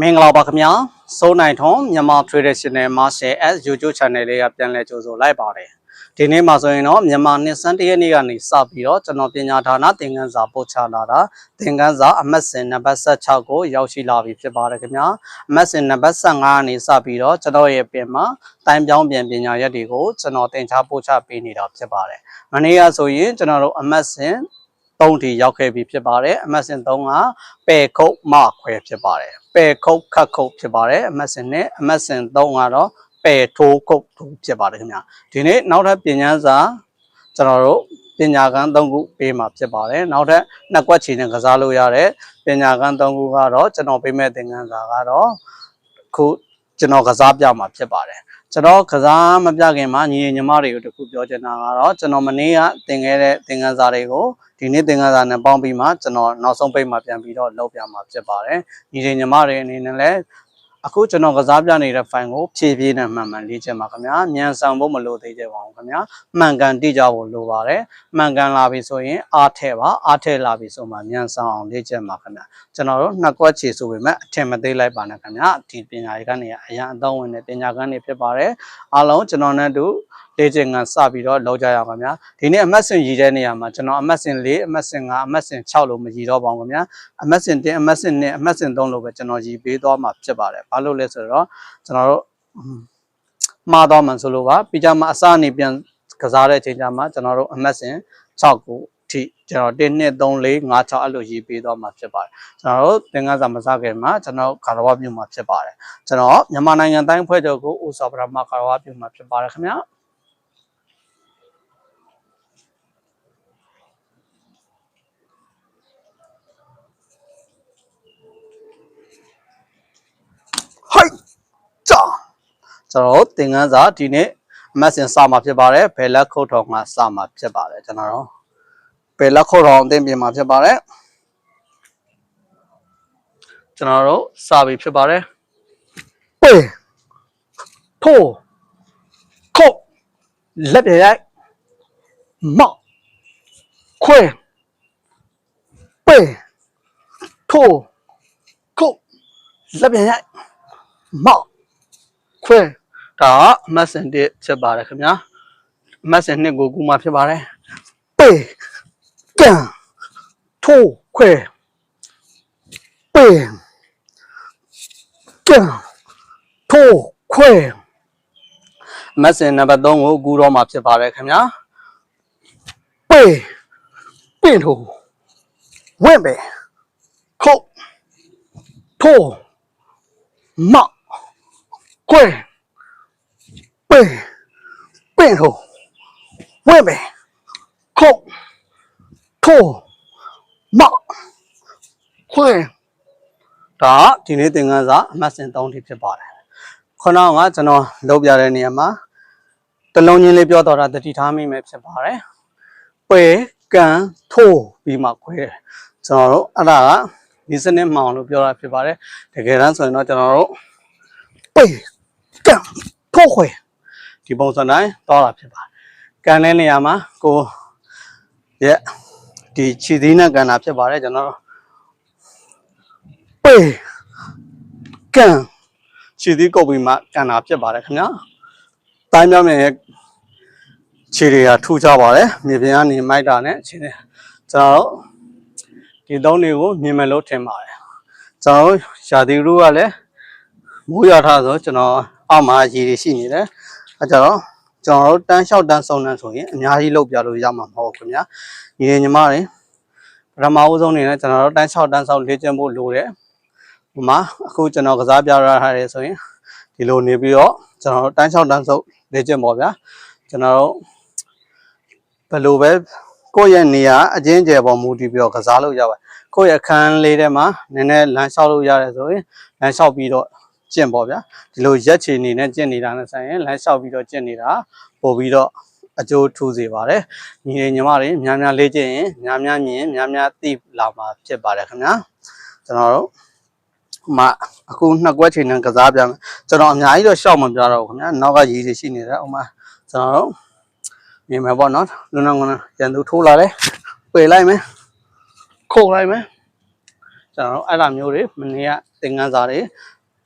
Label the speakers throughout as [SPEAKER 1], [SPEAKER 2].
[SPEAKER 1] မင်္ဂလာပါခင်ဗျာစိုးနိုင်ထွန်းမြန်မာ traditional martial arts YouTube channel လေးကပြန်လည်ကြိုဆိုလိုက်ပါတယ်ဒီနေ့မှာဆိုရင်တော့မြန်မာနှစ်စန်းတရက်နေ့ကနေစပြီးတော့ကျွန်တော်ပညာဌာနသင်ခန်းစာပို့ချလာတာသင်ခန်းစာအမှတ်စဉ်နံပါတ်16ကိုရောက်ရှိလာပြီဖြစ်ပါတယ်ခင်ဗျာအမှတ်စဉ်နံပါတ်15ကနေစပြီးတော့ကျွန်တော်ရဲ့ပြင်မှာတိုင်းပြောင်းပြန်ပညာရက်တွေကိုကျွန်တော်သင်ကြားပို့ချပေးနေတာဖြစ်ပါတယ်မနေ့ကဆိုရင်ကျွန်တော်တို့အမှတ်စဉ်3ထိရောက်ခဲ့ပြီဖြစ်ပါတယ်အမှတ်စဉ်3ကပယ်ခုတ်မခွဲဖြစ်ပါတယ် ပယ်ခုတ်ခတ်ခုတ်ဖြစ်ပါတယ်အမှတ်စဉ်နဲ့အမှတ်စဉ်3ကတော့ပယ်ထိုးခုတ်ထိုးဖြစ်ပါတယ်ခင်ဗျာဒီနေ့နောက်ထပ်ပညာစာကျွန်တော်တို့ပညာကန်း3ခုပေးမှာဖြစ်ပါတယ်နောက်ထပ်နှစ်ကွက်ချီနဲ့ကစားလို့ရတဲ့ပညာကန်း3ခုကတော့ကျွန်တော်ပေးမဲ့သင်ခန်းစာကတော့ခုကျွန်တော်ကစားပြမှာဖြစ်ပါတယ်ကျွန်တော်ကစားမပြခင်မှာညီညီမတွေကိုတခုပြောချင်တာကတော့ကျွန်တော်မနေ့ကသင်ခဲ့တဲ့သင်ခန်းစာတွေကို ဒီနေ့သင်ခန်းစာနဲ့ပေါင်းပြီးမှကျွန်တော်နောက်ဆုံးပိတ်မှာပြန်ပြီးတော့လုပ်ပြမှာဖြစ်ပါတယ်ညီညီမတွေအနေနဲ့လည်း အခုကျွန်တော်ကစားပြနေတဲ့ file ကိုဖြည့်ဖြည့်နဲ့မှန်မှန်လေ့ကျင့်ပါခင်ဗျာမြန်ဆန်ဖို့မလိုသေးကြပါဘူးခင်ဗျာမှန်ကန်တိကျဖို့လိုပါတယ်မှန်ကန်လာပြီဆိုရင်အားထည့်ပါအားထည့်လာပြီဆိုမှမြန်ဆန်အောင်လေ့ကျင့်ပါခင်ဗျာကျွန်တော်တို့နှစ်ကွက်ချေဆိုပေမဲ့အထင်မသေးလိုက်ပါနဲ့ခင်ဗျာဒီပညာရေးကနေအရန်အသုံးဝင်တဲ့ပညာကန်းတွေဖြစ်ပါတယ်အားလုံးကျွန်တော်နဲ့တူလေ့ကျင့်ကစပြီးတော့လောက်ကြရအောင်ခင်ဗျာဒီနေ့အမှတ်စဉ်ရည်တဲ့နေရာမှာကျွန်တော်အမှတ်စဉ်၄အမှတ်စဉ်၅အမှတ်စဉ်6လို့မရည်တော့ပါဘူးခင်ဗျာအမှတ်စဉ်1အမှတ်စဉ်2အမှတ်စဉ်3လို့ပဲကျွန်တော်ရည်ပေးသွားမှာဖြစ်ပါတယ်ဘာလို့လဲဆိုတော့ကျွန်တော်တို့မှားသွားမှဆိုလို့ပါပြီးကြမှာအစအနေပြန်ကစားတဲ့အချိန်ကျမှကျွန်တော်တို့အမှတ်စဉ်6ကိုထိကျွန်တော်1 2 3 4 5 6အဲ့လိုရေးပေးသွားမှာဖြစ်ပါတယ်ကျွန်တော်တို့သင်္ကန်းစာမစားခင်မှာကျွန်တော်ကာရဝပြုမှာဖြစ်ပါတယ်ကျွန်တော်မြန်မာနိုင်ငံတိုင်းဖွဲ့ချုပ်ကိုဥစားပရမကာရဝပြုမှာဖြစ်ပါတယ်ခင်ဗျာ ကျွန်တော်တို့သင်ခန်းစာဒီနေ့အမတ်စင်စမှာဖြစ်ပါတယ်ဘယ်လက်ခုတ်ထောင်ကစမှာဖြစ်ပါတယ်ကျွန်တော်တို့ဘယ်လက်ခုတ်ထောင်အသင်ပြင်မှာဖြစ်ပါတယ်ကျွန်တော်တို့စပြီဖြစ်ပါတယ်ပေထိုးခုတ်လက်ပြရိုက်မောက်ခွဲပေထိုးခုတ်လက်ပြရိုက်မောက်ခွဲ ဒါကအမတ်စင်တစ်ဖြစ်ပါတယ်ခင်ဗျာအမတ်စင်နှစ်ကိုကူမှဖြစ်ပါတယ်ပေကန်ထိုးခွဲပေကန်ထိုးခွဲအမတ်စင်နံပါတ်3ကိုကူတော့မှာဖြစ်ပါတယ်ခင်ဗျာပေပင့်ထိုးဝင့်ပဲခုတ်ထိုးမောက်ကွဲ ပေပင့်ထိုးဝဲ့မယ်ခုတ်ထိုးမောက်ခွဲဒါဒီနေ့သင်ခန်းစာအမှတ်စဉ်3ထိဖြစ်ပါတယ်ခုနကကျွန်တော်လုပ်ပြတဲ့နေရာမှာတလုံးချင်းလေးပြောတော့တာတတိထားမိမယ်ဖြစ်ပါတယ်ပေကန်ထိုးပြီးမှခွဲတယ်ကျွန်တော်တို့အဲ့ဒါကဒီစနစ်မှောင်လို့ပြောတာဖြစ်ပါတယ်တကယ်တမ်းဆိုရင်တော့ကျွန်တော်တို့ပေကန်ထိုးခွေ ဒီပုံစံတိုင်းတောတာဖြစ်ပါတယ်ကန်တဲ့နေရာမှာကိုရဲ့ဒီခြေသီးနဲ့ကန်တာဖြစ်ပါတယ်ကျွန်တော်တို့ပေကန်ခြေသီးကုတ်ပြီးမှကန်တာဖြစ်ပါတယ်ခင်ဗျာတိုင်းပြောင်းရဲ့ခြေတွေကထူကြပါတယ်မြေပြင်ကနေမိုက်တာနဲ့ခြေတွေကျွန်တော်တို့ဒီသုံးတွေကိုမြင်မယ်လို့ထင်ပါတယ်ကျွန်တော်တို့ရှာတီရူကလည်းမိုးရွာထားဆိုကျွန်တော်အောက်မှာရေတွေရှိနေတယ် အဲကြတော့ကျွန်တော်တို့တန်းလျှောက်တန်းစုံတန်းဆိုရင်အများကြီးလောက်ပြလို့ရမှာမဟုတ်ဘူးခင်ဗျာညီညီမတွေပထမဦးဆုံးအနေနဲ့ကျွန်တော်တို့တန်းလျှောက်တန်းဆောက်လေ့ကျင့်ဖို့လိုတယ်ဟိုမှာအခုကျွန်တော်ကစားပြရထားတယ်ဆိုရင်ဒီလိုနေပြီးတော့ကျွန်တော်တို့တန်းလျှောက်တန်းဆောက်လေ့ကျင့်ပေါ့ဗျာကျွန်တော်တို့ဘယ်လိုပဲကိုယ့်ရဲ့နေရာအချင်းကျယ်ပေါ်မူတည်ပြီးတော့ကစားလို့ရပါတယ်ကိုယ့်ရဲ့အခန်းလေးထဲမှာနည်းနည်းလမ်းလျှောက်လို့ရတယ်ဆိုရင်လမ်းလျှောက်ပြီးတော့ ကျင့်ပေါ့ဗျာဒီလိုရက်ချီနေနဲ့ကျင့်နေတာနဲ့ဆိုင်ရင်လမ်းလျှောက်ပြီးတော့ကျင့်နေတာပို့ပြီးတော့အကျိုးထူးစေပါတယ်ညီနေညီမတွေများများလေ့ကျင့်ရင်များများမြင်များများသိလာမှာဖြစ်ပါတယ်ခင်ဗျာကျွန်တော်တို့ဟိုမှာအခုနှစ်ကွက်ချိန်နဲ့ကစားပြမယ်ကျွန်တော်အများကြီးတော့ရှောက်မပြတော့ဘူးခင်ဗျာနောက်ကရည်တွေရှိနေတယ်ဟိုမှာကျွန်တော်တို့မြင်မယ်ပေါ့နော်လူနာကရန်သူထိုးလာတယ်ပယ်လိုက်မယ်ခုတ်လိုက်မယ်ကျွန်တော်တို့အဲ့ဒါမျိုးတွေမနေ့ကသင်ခန်းစာတွေ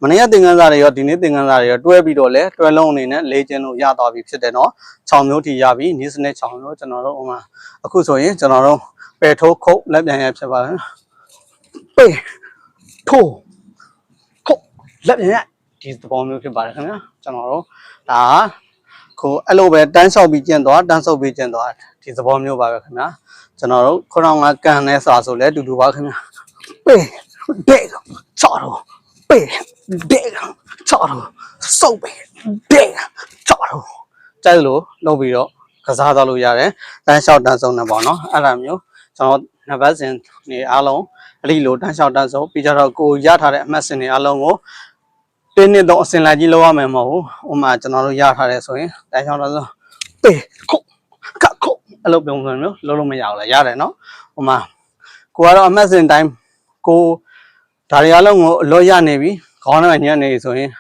[SPEAKER 1] မနေ့ကသင်ခန်းစာတွေရောဒီနေ့သင်ခန်းစာတွေရောတွဲပြီးတော့လဲတွဲလုံးအနေနဲ့လေ့ကျင့်လို့ရသွားပြီဖြစ်တယ်နော်6မျိုးထိရပြီနီးစနစ်6မျိုးကျွန်တော်တို့ဟိုမှာအခုဆိုရင်ကျွန်တော်တို့ပယ်ထိုးခုတ်လက်ပြန်ရဖြစ်ပါတယ်ပေထိုးခုတ်လက်ပြန်ရဒီသဘောမျိုးဖြစ်ပါတယ်ခင်ဗျာကျွန်တော်တို့ဒါကိုအဲ့လိုပဲတန်းလျှောက်ပြီးကျင့်သွားတန်းဆုပ်ပြီးကျင့်သွားဒီသဘောမျိုးပါပဲခင်ဗျာကျွန်တော်တို့ခုနကကန်နေစာဆိုလဲအတူတူပါခင်ဗျာပေဒေချော်တော့ပေ ဒေချော်တော့စုပ်ပေဒေချော်တော့ကျဲလို့လုပ်ပြီးတော့ကစားသွားလို့ရတယ်တန်းလျှောက်တန်းဆုံးနေပေါ့နော်အဲ့ဒါမျိုးကျွန်တော်နံပါတ်စဉ်နေအားလုံးအဲ့ဒီလိုတန်းလျှောက်တန်းဆုံးပြီးကြတော့ကိုရထားတဲ့အမှတ်စဉ်တွေအားလုံးကိုတင်းနှစ်တော့အစင်လိုက်ကြီးလောက်ရမယ်မဟုတ်ဘူး။ဥမာကျွန်တော်တို့ရထားတယ်ဆိုရင်တန်းချောင်းတော့ဆိုပေခုတ်ကတ်ခုတ်အဲ့လိုပုံစံမျိုးလုံးလို့မရဘူးလားရတယ်နော်။ဥမာကိုကတော့အမှတ်စဉ်တိုင်းကိုဒါတွေအားလုံးကိုအလောရနေပြီ။ ခေါင်းနဲ့ညံ့နေပြီဆိုရင်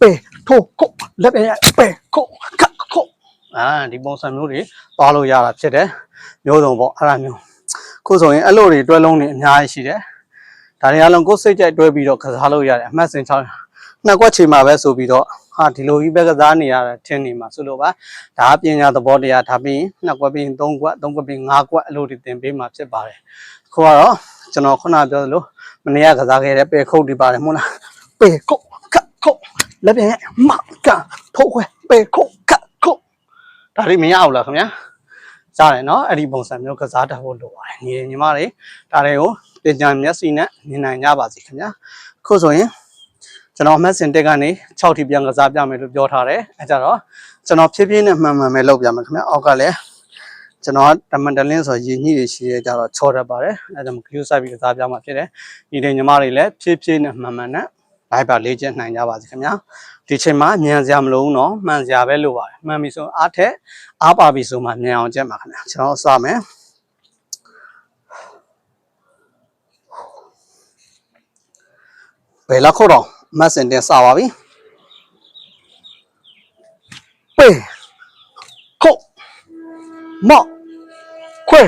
[SPEAKER 1] ပေထိုးခုတ်လက်ပြန်ရပေခုတ်ကတ်ခုတ်အာဒီပုံစံမျိုးတွေသွားလို့ရတာဖြစ်တယ်။မျိုးစုံပေါ့အဲ့ဒါမျိုးခုဆိုရင်အဲ့လိုတွေတွဲလုံးတွေအများကြီးရှိတယ်။ဒါတွေအားလုံးကိုယ်စိတ်ကြိုက်တွဲပြီးတော့ကစားလို့ရတယ်အမှတ်စဉ်6နှစ်ကွက်ချိန်မှာပဲဆိုပြီးတော့ဟာဒီလိုကြီးပဲကစားနေရတာထင်နေမှာဆိုလို့ပါဒါကပညာသဘောတရားဒါပြီးရင်နှစ်ကွက်ပြီးရင်သုံးကွက်သုံးကွက်ပြီးငါးကွက်အလိုတွေသင်ပေးမှာဖြစ်ပါတယ်ခုကတော့ကျွန်တော်ခုနပြောသလိုမနေ့ကကစားခဲ့တဲ့ပေခုတ်ဒီပါတယ်မဟုတ်လား ပေခုတ်ခတ်ခုတ်လက်ပြန်မကထိုးခွဲပေခုတ်ခတ်ခုတ်ဒါတွေမရဘူးလားခင်ဗျာကြားတယ်နော်အဲ့ဒီပုံစံမျိုးကစားတတ်ဖို့လိုပါတယ်ညီညီမတွေဒါတွေကိုပညာမျက်စိနဲ့မြင်နိုင်ကြပါစေခင်ဗျာခုဆိုရင်ကျွန်တော်အမှတ်စဉ်တက်ကနေ6ထိပြန်ကစားပြမယ်လို့ပြောထားတယ်အဲကြတော့ကျွန်တော်ဖြည်းဖြည်းနဲ့မှန်မှန်ပဲလုပ်ပြမယ်ခင်ဗျအောက်ကလည်းကျွန်တော်တမန်တလင်းဆိုရည်ညှိတွေရှိရဲကြတော့ချော်တတ်ပါတယ်အဲဒါကြောင့်ဂရုစိုက်ပြီးကစားပြမှာဖြစ်တယ်ဒီတဲ့ညီမတွေလည်းဖြည်းဖြည်းနဲ့မှန်မှန်နဲ့ လိုက်ပါလေ့ကျင့်နိုင်ကြပါစေခင်ဗျာဒီချိန်မှာမြန်စရာမလိုဘူးနော်မှန်စရာပဲလိုပါတယ်မှန်ပြီဆိုအားထက်အားပါပြီဆိုမှမြန်အောင်ကျင့်ပါခင်ဗျာကျွန်တော်စမယ်ဘယ်လောက်ခုတ်တော့မတ်စင်တင်စပါပြီပေခုတ်မော့ခွဲ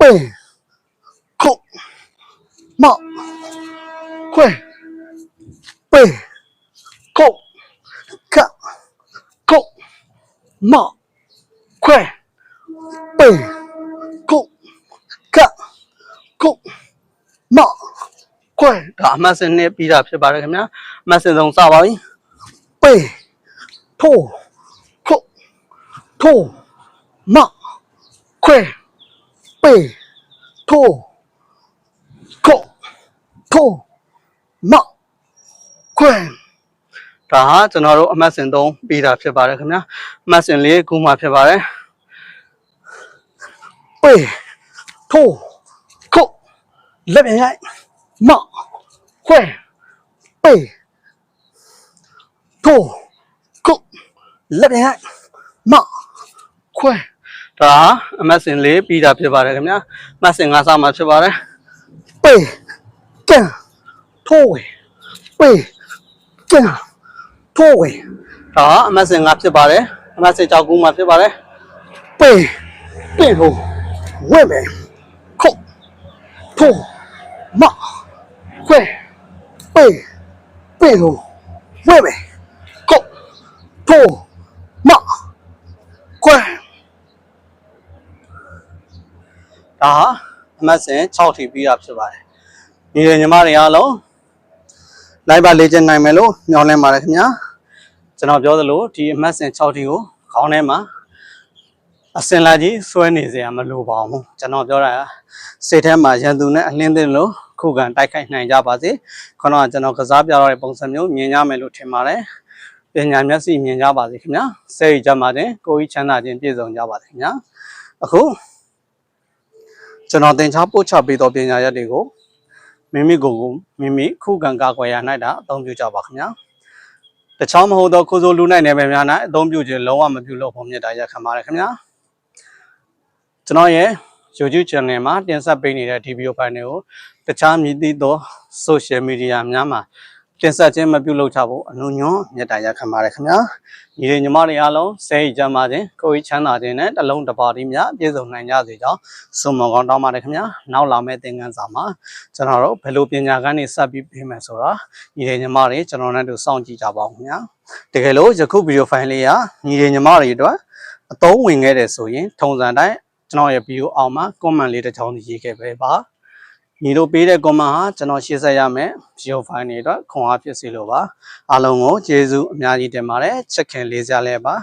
[SPEAKER 1] ပေခုတ်မော့ခွဲ ပေခုတ်ကခုတ်မော့ခွဲပေခုတ်ကခုတ်မော့ခွဲဒါအမှတ်စင်နဲ့ပြီးတာဖြစ်ပါတယ်ခင်ဗျာအမှတ်စင်ဆုံးစပါပြီပေထိုးခုတ်ထိုးမခွဲပေထိုးခုတ်ထိုးမ ခွဲဒါဟာကျွန်တော်တို့အမှတ်စင်သုံးပြီးတာဖြစ်ပါတယ်ခင်ဗျာအမှတ်စင်လေးခုမှဖြစ်ပါတယ်ပေထိုးခုတ်လက်ပြန်ရိုက်မခွဲပေထိုးကုတ်လက်ပြန်မခွဲဒါအမတ်စင်လေးပြီးတာဖြစ်ပါတယ်ခင်ဗျာအမတ်စင်ငါးစားမှာဖြစ်ပါတယ်ပေကန်ထိုးဝေပေ ကန်ထိုးဝေဒါအမတ်စင်ငါးဖြစ်ပါတယ်အမတ်စင်ကြောက်ကူးမှာဖြစ်ပါတယ်ပေပေထိုးဝဲမယ်ခုတ်ထိုးမခွဲပေပေလို့ဝဲပဲကုတ်ထိုးမခွဲဒါဟာအမတ်စင်6ထိပြီးတာဖြစ်ပါတယ်ညီရညီမတွေအားလုံး လိုက်ပါလေ့ကျင့်နိုင်မယ်လို့ညွှန်လင်းပါတယ်ခင်ဗျာကျွန်တော်ပြောသလိုဒီအမတ်စင်6ထိကိုခေါင်းထဲမှာအစင်လာကြီးဆွဲနေစရာမလိုပါဘူးကျွန်တော်ပြောတာကစိတ်ထဲမှာရန်သူနဲ့အလင်းသိလို့ခုခံတိုက်ခိုက်နိုင်ကြပါစေခဏကကျွန်တော်ကစားပြတော့တဲ့ပုံစံမျိုးမြင်ကြမယ်လို့ထင်ပါတယ်ပညာမျက်စိမြင်ကြပါစေခင်ဗျာစိတ်ကြမ်းပါစေကိုယ်ကြီးချမ်းသာခြင်းပြည့်စုံကြပါစေခင်ဗျာအခုကျွန်တော်သင်ချပို့ချပေးသောပညာရက်တွေကို မိမိကိုယ်ကိုမိမိခုခံကာကွယ်ရနိုင်တာအသုံးပြုကြပါခင်ဗျာတခြားမဟုတ်သောကိုယ်စိုးလူနိုင်နယ်ပယ်များ၌အသုံးပြုခြင်းလုံးဝမပြုလို့ဖို့မြတ်တာရက်ခံပါတယ်ခင်ဗျာကျွန်တော်ရဲ့ YouTube channel မှာတင်ဆက်ပေးနေတဲ့ဒီဗီဒီယိုဖိုင်တွေကိုတခြားမြည်သည့်သော social media များမှာ တင်ဆက်ခြင်းမပြုလုပ်ကြဖို့အနုညွန်မြတ်တာရက်ခံပါတယ်ခင်ဗျာညီလေးညီမတွေအားလုံးစိတ်ကြမ်းပါခြင်းကိုယ်ကြီးချမ်းသာခြင်းနဲ့တစ်လုံးတစ်ပါးဒီမြပြည့်စုံနိုင်ကြစေကြောင်းဆုမွန်ကောင်းတောင်းပါတယ်ခင်ဗျာနောက်လာမယ့်သင်ခန်းစာမှာကျွန်တော်တို့ဘယ်လိုပညာကန်းတွေစပ်ပြီးပြင်မယ်ဆိုတာညီလေးညီမတွေကျွန်တော်နဲ့တူစောင့်ကြည့်ကြပါဦးခင်ဗျာတကယ်လို့ယခုဗီဒီယိုဖိုင်လေးကညီလေးညီမတွေအတွက်အသုံးဝင်ခဲ့တယ်ဆိုရင်ထုံစံတိုင်းကျွန်တော်ရဲ့ဗီဒီယိုအောက်မှာ comment လေးတစ်ချောင်းစီရေးခဲ့ပေးပါ ညီတို့ပေးတဲ့ comment ဟာကျွန်တော်ရှင်းဆက်ရမယ်ဗီဒီယိုဖိုင်တွေအတွက်ခွန်အားဖြစ်စေလိုပါအားလုံးကိုကျေးဇူးအများကြီးတင်ပါတယ်ချက်ခင်လေးစားလဲပါ